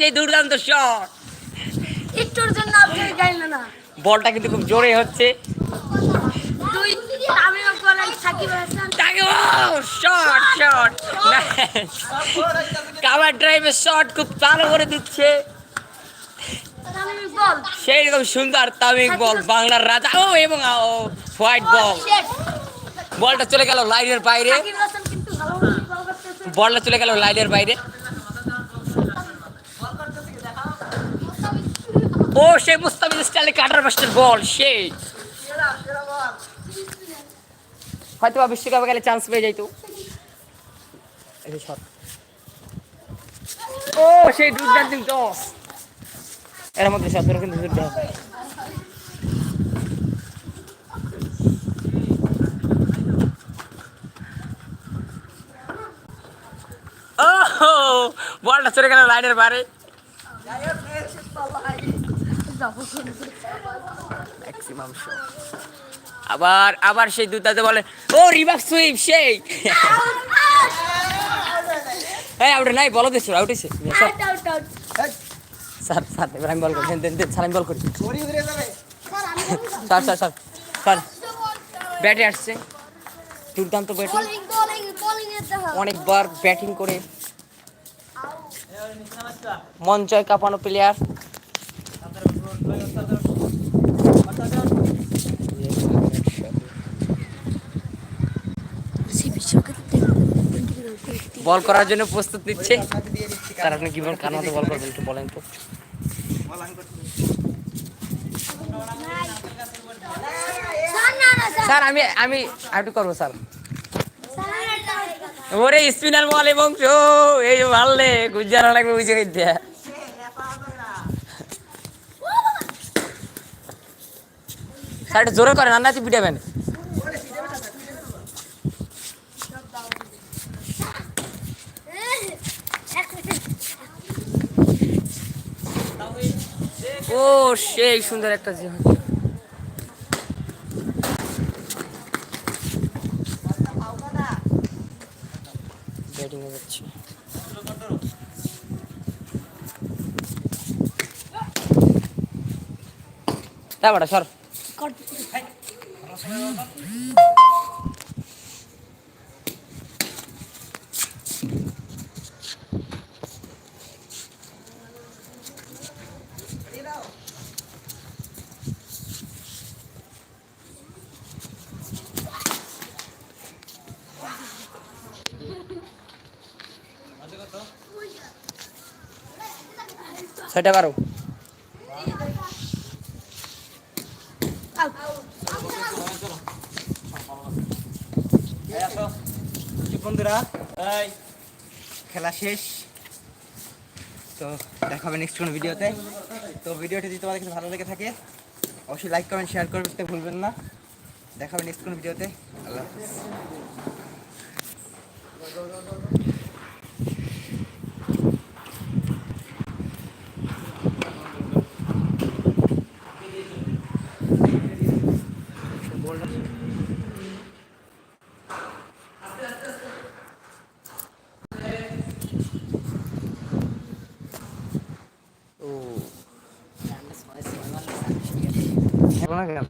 সেই দুর্দান্ত শট একটুর জন্য আপনি গাইল না। বলটা কিন্তু খুব জোরে হচ্ছে। দুই ইকবাল আর Sakib Hasan. Shot shot cover ড্রাইভের শট খুব ভালো করে দিচ্ছে। সেই রকম সুন্দর তামিক বল বাংলার রাজা। ও এবং হোয়াইট বল বলটা চলে গেল লাইনের বাইরে। বলটা চলে গেল লাইনের বাইরে। ও, সেই মুস্তাফিজ স্টাইলে কাটার মাস্টার বল, সেই। হয়তো বিশ্বকাপে গেলে চান্স পেয়ে যাইতো। ও, সেই দুর্দান্ত টস। এর মধ্যে শতর কিন্তু বলটা চলে গেল লাইনের বাইরে ম্যাক্সিমাম আবার আবার সেই দুটাতে বলে ও রিভার্স সুইপ সেই। হ্যাঁ আউট নাই বলো দিছো আউট হইছে out out out sir sir এবার আমি বল করি দেন দেন দেন স্যার আমি বল করি। স্যার স্যার স্যার স্যার ব্যাটে আসছে। দুর্দান্ত ব্যাটিং। অনেকবার ব্যাটিং করে। মন জয় কাঁপানো প্লেয়ার বল করার জন্য প্রস্তুত নিচ্ছে। স্যার, আপনি কি বল কার মতো বল করবেন একটু বলেন তো। স্যার না না আমি আমি আউট করব, স্যার। ওরে, স্পিনার বল এবং চো এই যে মারলে গুজারা লাগবে বুঝে গেছে। স্যার, একটু জোরে করেন আন্নাতি পিটাবেন। ও সেই সুন্দর একটা জীবন ব্যাটিং এ যাচ্ছে। তারপরে সর। সেটা পারো বন্ধুরা খেলা শেষ। তো দেখা হবে নেক্সট কোনো ভিডিওতে। তো ভিডিওটি যদি তোমাদের কাছে ভালো লেগে থাকে, অবশ্যই লাইক কমেন্ট শেয়ার করতে ভুলবেন না। দেখা হবে নেক্সট কোনো ভিডিওতে। আল্লাহ হাফিজ।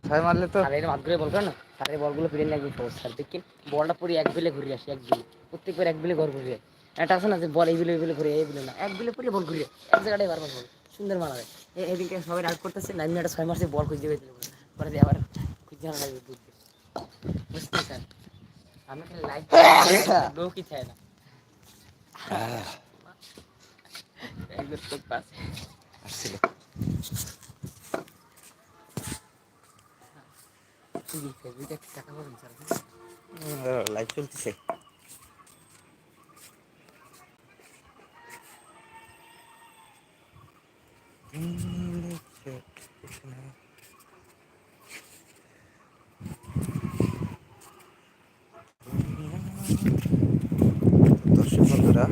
ছয় মারলে তো আর এর মাধ্যমে বল করে না আর বলগুলো ফিরে নিয়ে একদম সহজ স্যার দেখি বলটা পুরো এক বিলে ঘুরে আসে এক বিলে প্রত্যেকবার এক বিলে ঘর ঘুরে একটা আছে। না যে বল এই বিলে এই বিলে ঘুরে এই বিলে না এক বিলে পুরো বল ঘুরে এক জায়গাটায় বারবার বল সুন্দর মানাবে এদিকে সবাই রাগ করতেছে নাইন মিনিটে ছয় মাসে বল খুঁজে পেয়েছিল পরে আবার খুঁজে আনা লাগবে বুঝতে বুঝতে স্যার আমি লাইক লোকই চাই না একদম পাশে আসছিল। ফেসবুকে টাকা পাবেন স্যার লাইভ চলতেছে। দর্শক বন্ধুরা